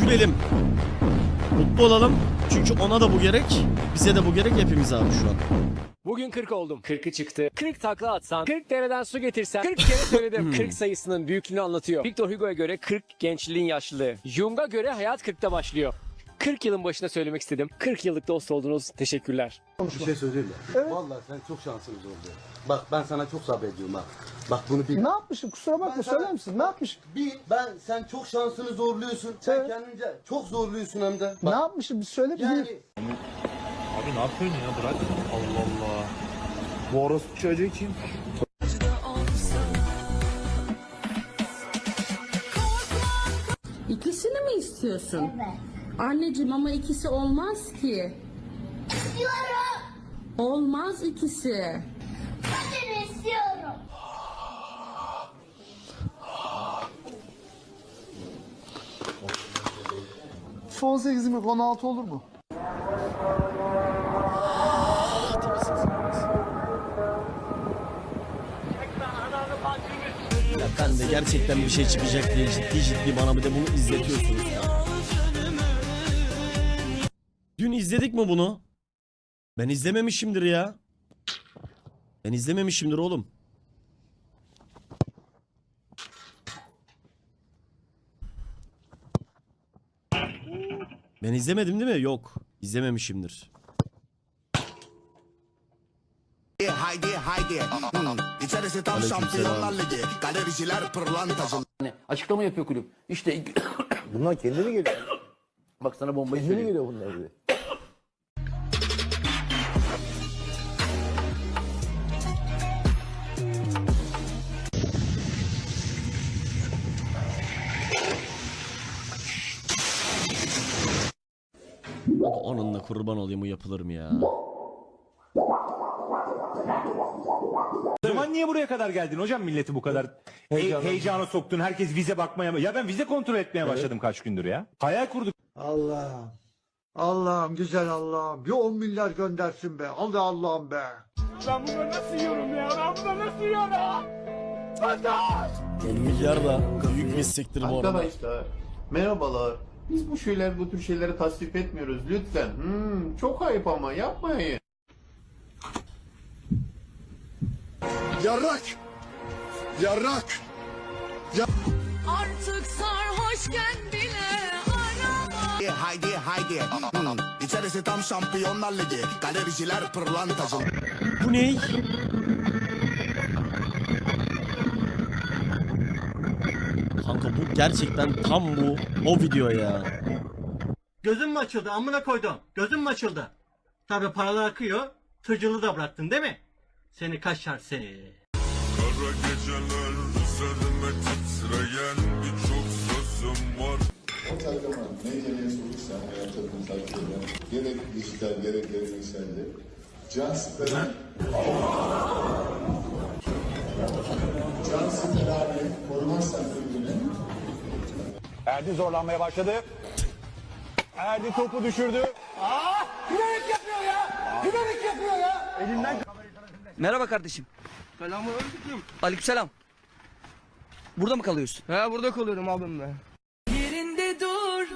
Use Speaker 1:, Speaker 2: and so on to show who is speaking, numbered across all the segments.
Speaker 1: Gülelim. Mutlu olalım. Çünkü ona da bu gerek. Bize de bu gerek hepimiz abi şu an.
Speaker 2: Bugün 40 oldum. 40'ı çıktı. 40 takla atsan, 40 dereden su getirsen, 40 kere söyledim. 40 sayısının büyüklüğünü anlatıyor. Victor Hugo'ya göre 40 gençliğin yaşlılığı. Jung'a göre hayat 40'ta başlıyor. 40 yılın başında söylemek istedim. 40 yıllık dost oldunuz. Teşekkürler.
Speaker 3: Bir şey söyleyeyim mi? Vallahi sen çok şanslısın oldu. Bak ben sana çok sabrediyorum bak. Bak bunu bil.
Speaker 4: Ne yapmışım kusura bakma
Speaker 3: Ben sana-
Speaker 4: söyler misin? Ne yapmışım?
Speaker 3: Bil ben sen çok şansını zorluyorsun. Sen
Speaker 4: Evet.
Speaker 3: kendince çok zorluyorsun hem de.
Speaker 4: Ne
Speaker 3: Bak,
Speaker 4: yapmışım bir söyle bir
Speaker 3: yani
Speaker 5: Abi ne yapıyorsun ya bırak. Allah Allah. Bu orospu çocuğu kim?
Speaker 6: İkisini mi istiyorsun? Evet. Anneciğim ama ikisi olmaz ki.
Speaker 7: İstiyorum.
Speaker 6: Olmaz ikisi.
Speaker 7: Hadi istiyorum.
Speaker 4: Son 8 mi 16 olur mu?
Speaker 1: Ya ben de gerçekten bir şey çıkacak diye ciddi ciddi bana bir de bunu izletiyorsunuz ya. Dün izledik mi bunu? Ben izlememişimdir ya. Ben izlememişimdir oğlum. Ben izlemedim değil mi? Yok. İzlememişimdir.
Speaker 8: Haydi haydi. Hmm. İçerisi tam şampiyonlar ligi. Galericiler pırlantacı.
Speaker 9: Açıklama yapıyor kulüp. İşte
Speaker 5: Bunlar kendi mi geliyor?
Speaker 9: bak sana bombayı
Speaker 5: Kendi mi
Speaker 9: söyleyeyim.
Speaker 5: geliyor bunlar
Speaker 1: onunla kurban olayım o yapılır mı ya?
Speaker 10: Zaman niye buraya kadar geldin hocam milleti bu kadar he- heyecana soktun herkes vize bakmaya ya ben vize kontrol etmeye başladım kaç gündür ya. Hayal kurduk.
Speaker 4: Allah'ım. Allah'ım güzel Allah'ım. Bir 10 milyar göndersin be. Hadi Allah'ım be.
Speaker 1: 10 milyar da büyük meslektir bu arada.
Speaker 5: Arkadaşlar merhabalar. Biz bu şeyler bu tür şeyleri tasvip etmiyoruz lütfen. Hmm, çok ayıp ama yapmayın.
Speaker 8: Yarrak. Yarrak.
Speaker 7: Artık sarhoşken bile arama.
Speaker 8: Haydi haydi. Hmm. İçerisi tam şampiyonlar ligi. Galericiler pırlantacı.
Speaker 1: Bu ne? Kanka bu gerçekten tam bu o video ya.
Speaker 11: Gözün mü açıldı amına koydum? Gözün mü açıldı? Tabi paralar akıyor. Tırcılığı da bıraktın değil mi? Seni kaşar seni.
Speaker 8: Kara geceler üzerime titreyen birçok sözüm var.
Speaker 12: O takımın ne gereği olursa hayat takımı takip eden gerek dijital gerek gelenekselde can sıkılan can sıkılan abi korumazsan
Speaker 10: Erdi zorlanmaya başladı. Erdi topu düşürdü.
Speaker 9: Merhaba kardeşim. Selamünaleyküm. Aleykümselam. Burada mı kalıyorsun?
Speaker 11: He burada kalıyorum abim ben.
Speaker 7: Yerinde dur.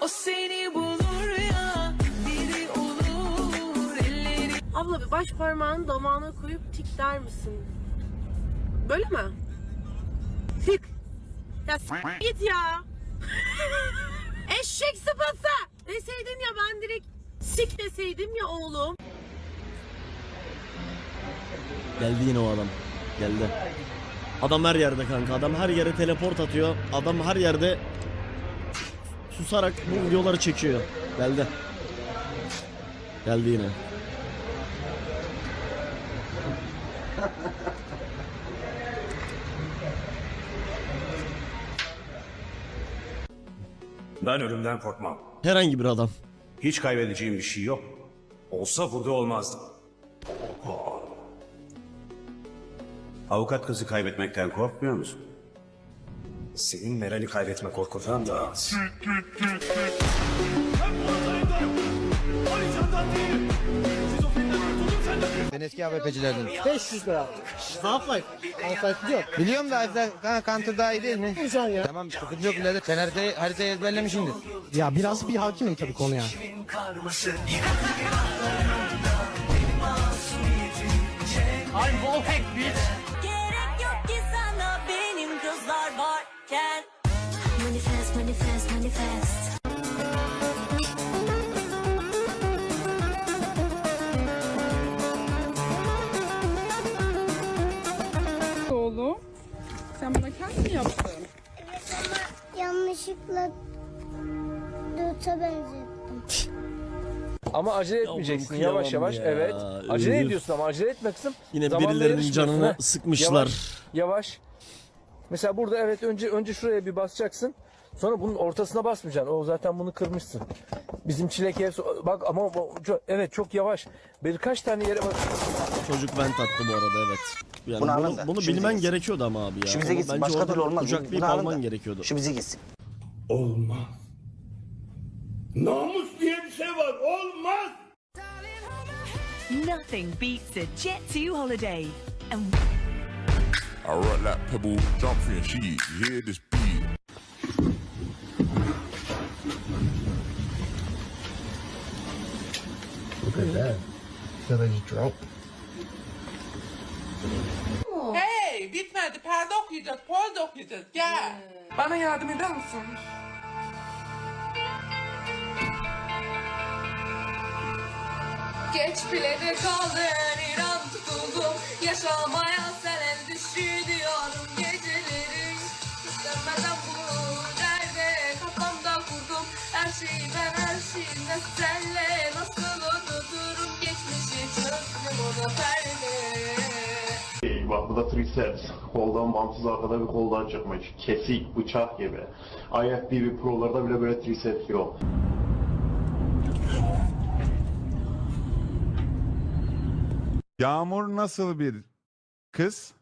Speaker 7: O seni bulur ya. Biri olur elleri. Abla bir baş parmağını damağına koyup tik der misin? Böyle mi? Tik. Ya s- git ya. Eşek sıpası. Deseydin ya ben direkt sik deseydim ya oğlum.
Speaker 1: Geldi yine o adam. Geldi. Adam her yerde kanka. Adam her yere teleport atıyor. Adam her yerde susarak bu videoları çekiyor. Geldi. Geldi yine.
Speaker 10: Ben ölümden korkmam.
Speaker 1: Herhangi bir adam.
Speaker 10: Hiç kaybedeceğim bir şey yok. Olsa burada olmazdım. Avukat kızı kaybetmekten korkmuyor musun? Senin Meral'i kaybetme korkudan da az.
Speaker 7: Sen
Speaker 9: eski AWP'cilerden.
Speaker 11: 500 lira. Half-Life. Half-Life yok.
Speaker 9: Biliyorum da Counter, Counter daha iyi değil mi?
Speaker 11: Güzel ya.
Speaker 9: Tamam sıkıntı yok birader. Sen haritayı, haritayı ezberlemişsindir.
Speaker 11: Ya biraz bir hakimim tabii konuya.
Speaker 13: Gerek yok ki sana benim kızlar varken. Manifest, manifest, manifest.
Speaker 14: Sen mi yaptın?
Speaker 13: Yanlışlıkla dörte benzettim.
Speaker 15: Ama acele etmeyeceksin.
Speaker 1: kıyamam
Speaker 15: yavaş yavaş.
Speaker 1: ya.
Speaker 15: Evet. Acele
Speaker 1: Üf.
Speaker 15: ediyorsun ama acele etme kızım.
Speaker 1: Yine
Speaker 15: Zaman
Speaker 1: birilerinin
Speaker 15: verir
Speaker 1: canını
Speaker 15: ha.
Speaker 1: sıkmışlar.
Speaker 15: Yavaş, yavaş. Mesela burada evet önce önce şuraya bir basacaksın. Sonra bunun ortasına basmayacaksın. O zaten bunu kırmışsın. Bizim çilek ev bak ama o- ço- evet çok yavaş. Birkaç tane yere bak.
Speaker 1: Çocuk vent attı bu arada evet. Yani
Speaker 16: Bunu
Speaker 1: bunu,
Speaker 16: alın da,
Speaker 1: bunu bilmen
Speaker 16: gitsin.
Speaker 1: gerekiyordu ama abi ya. Onu
Speaker 16: gitsin.
Speaker 1: Bence
Speaker 16: Başka
Speaker 1: oradan
Speaker 16: türlü olmaz.
Speaker 1: Kucaklayıp
Speaker 16: Bunu alın
Speaker 1: alman
Speaker 16: da.
Speaker 1: gerekiyordu.
Speaker 16: Şu bize gitsin.
Speaker 13: Nothing beats a Jet 2 holiday. And
Speaker 17: I rock like pebble, jump free and. You hear this beat?
Speaker 13: Hey bitmedi. Perde okuyacağız perde okuyacağız gel. Bana yardım eder misin? Geç bile de kaldın İran tutuldum. Yaşamaya senen düşünüyorum geceleri. İstemeden bu derde kafamda kurdum. Her şeyi ben her şeyimde senle. Nasıl unuturum geçmişi? Çöktüm ona perde
Speaker 5: Bak bu da triceps. Koldan bağımsız arkada bir koldan çıkmış. Kesik, bıçak gibi. IFBB Pro'larda bile böyle triceps yok.
Speaker 17: Yağmur nasıl bir kız?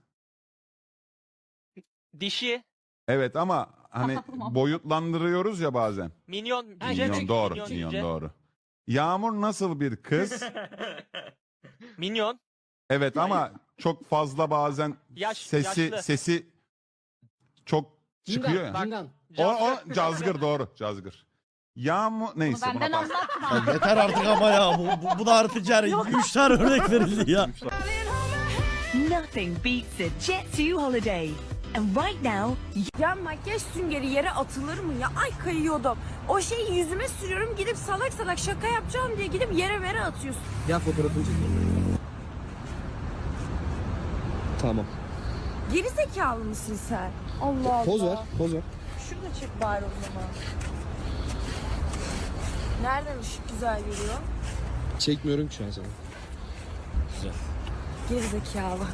Speaker 15: Dişi,
Speaker 17: Evet ama hani boyutlandırıyoruz ya bazen.
Speaker 15: minyon,
Speaker 17: Minyon doğru, minyon doğru. Yağmur nasıl bir kız?
Speaker 15: minyon,
Speaker 17: Evet ama çok fazla bazen
Speaker 15: Yaş-
Speaker 17: sesi
Speaker 15: yaşlı.
Speaker 17: sesi çok çıkıyor ya.
Speaker 11: Cingan.
Speaker 17: O, o cazgır doğru cazgır. Yağmur neyse buna pas.
Speaker 1: Ya yeter artık ama ya. Bu, bu, bu da artık yani 3 tane örnek verildi ya.
Speaker 13: Nothing beats a Jet 2 holiday. And right now, ya makyaj süngeri yere atılır mı ya? Ay kayıyordum. O şeyi yüzüme sürüyorum gidip salak salak şaka yapacağım diye gidip yere vere atıyorsun.
Speaker 1: Tamam.
Speaker 13: Geri zekalı mısın sen? Allah Allah.
Speaker 9: Poz ver, poz ver.
Speaker 13: Şurada çek bari o zaman. Nereden ışık güzel geliyor?
Speaker 9: Çekmiyorum ki şu an sana.
Speaker 13: Geri zekalı.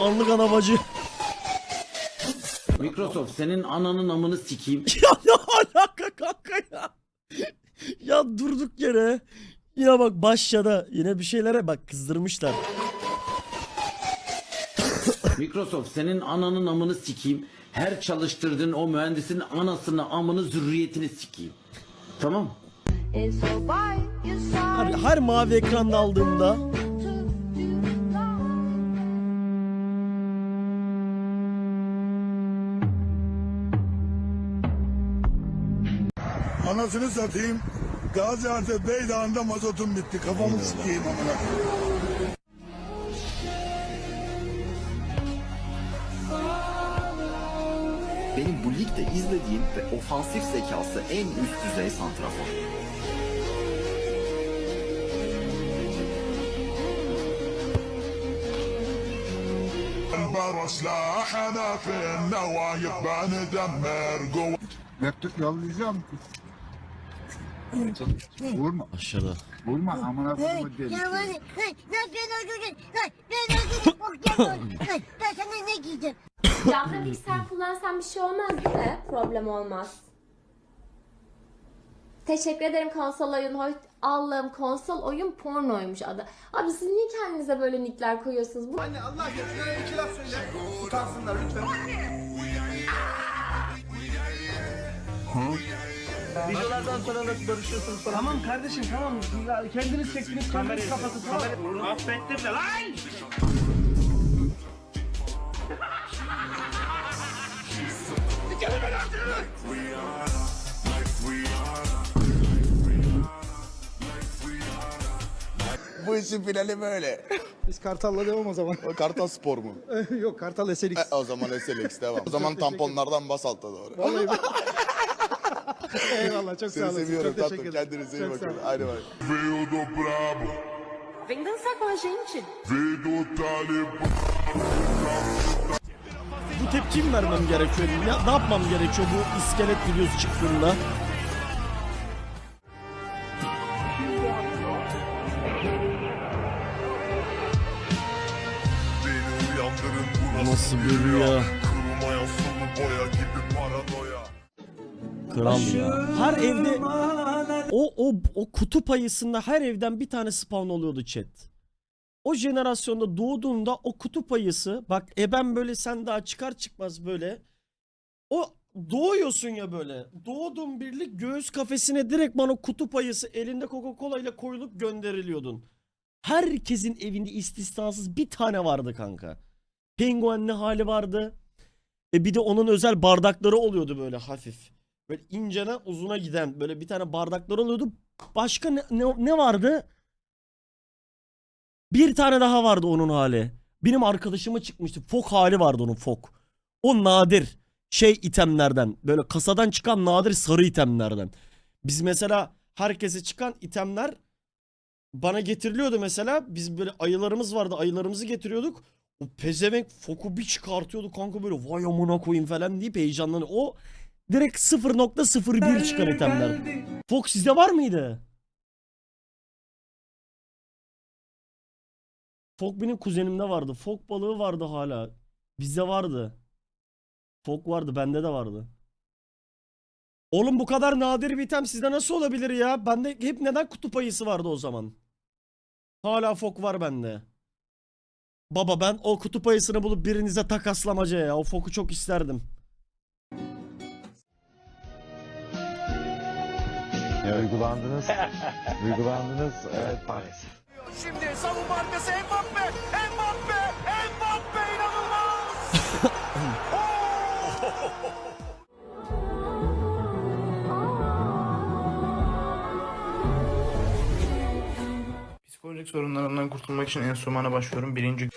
Speaker 1: Anlık anabacı.
Speaker 16: Microsoft senin ananın amını sikeyim.
Speaker 1: ya ne alaka kanka ya. ya durduk yere. Yine bak başladı. Yine bir şeylere bak kızdırmışlar.
Speaker 16: Microsoft senin ananın amını sikeyim. Her çalıştırdığın o mühendisin anasını amını zürriyetini sikeyim. Tamam.
Speaker 1: Her, her mavi ekranda aldığımda
Speaker 17: anasını satayım. Gaziantep Beydağ'ında mazotum bitti. Kafamı sikeyim amına.
Speaker 18: Benim bu ligde izlediğim ve ofansif zekası en üst düzey santrafor.
Speaker 6: Web yollayacağım. Vurma,
Speaker 1: aşağıda.
Speaker 6: vurma amına koyma deli.
Speaker 13: Ben sana ne giydim?
Speaker 14: Camda bilgisayar kullansan bir şey olmaz değil mi? Problem olmaz. Teşekkür ederim konsol oyun. Allah'ım konsol oyun pornoymuş adı. Abi siz niye kendinize böyle nickler koyuyorsunuz? Bu...
Speaker 3: Anne Allah aşkına iki laf söyle. Utansınlar lütfen. Videolardan sonra nasıl barışıyorsunuz falan. Tamam kardeşim tamam. Kendiniz çektiniz kendiniz kapatın tamam. Affettim de lan.
Speaker 17: Bu işin finali böyle.
Speaker 3: Biz Kartal'la devam o zaman.
Speaker 17: O Kartal Spor mu?
Speaker 3: Yok Kartal SLX.
Speaker 17: E, o zaman SLX devam. O zaman tamponlardan bas alta doğru.
Speaker 3: Eyvallah çok sağ
Speaker 17: Seni
Speaker 3: olasın.
Speaker 17: seviyorum
Speaker 3: Çok teşekkür
Speaker 17: tatlım.
Speaker 3: ederim.
Speaker 17: Kendinize iyi
Speaker 3: Çok sağ
Speaker 17: bakın.
Speaker 3: olun.
Speaker 17: Hadi bay.
Speaker 13: Vem dançar com a gente.
Speaker 1: Bu tepkiyi mi vermem gerekiyor? Ne, ne yapmam gerekiyor bu iskelet videosu çıktığında? Nasıl bir rüya? Kral ya. Her evde o o o kutup ayısında her evden bir tane spawn oluyordu chat. O jenerasyonda doğduğunda o kutup ayısı bak e ben böyle sen daha çıkar çıkmaz böyle o doğuyorsun ya böyle doğduğun birlik göğüs kafesine direkt bana kutup ayısı elinde Coca-Cola ile koyulup gönderiliyordun. Herkesin evinde istisnasız bir tane vardı kanka. Penguenli hali vardı. E bir de onun özel bardakları oluyordu böyle hafif. Böyle incene uzuna giden böyle bir tane bardakları oluyordu. Başka ne, ne, ne vardı? Bir tane daha vardı onun hali. Benim arkadaşıma çıkmıştı. Fok hali vardı onun fok. O nadir şey itemlerden. Böyle kasadan çıkan nadir sarı itemlerden. Biz mesela herkese çıkan itemler bana getiriliyordu mesela. Biz böyle ayılarımız vardı. Ayılarımızı getiriyorduk. O pezevenk foku bir çıkartıyordu kanka böyle vay amına koyayım falan deyip heyecanlanıyor. O direkt 0.01 çıkan itemler. Fok sizde var mıydı? Fok benim kuzenimde vardı. Fok balığı vardı hala. Bizde vardı. Fok vardı. Bende de vardı. Oğlum bu kadar nadir bir item sizde nasıl olabilir ya? Bende hep neden kutup ayısı vardı o zaman? Hala fok var bende. Baba ben o kutup ayısını bulup birinize takaslamaca ya. O foku çok isterdim.
Speaker 10: Uygulandınız. Uygulandınız. Evet maalesef.
Speaker 3: Şimdi savunma arkası Mbappe. Mbappe. Mbappe inanılmaz.
Speaker 5: Psikolojik sorunlarından kurtulmak için enstrümana başlıyorum. Birinci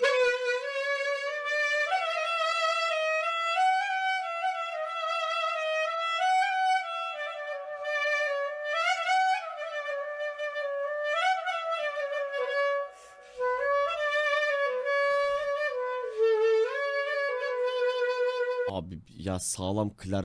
Speaker 1: ya sağlam klar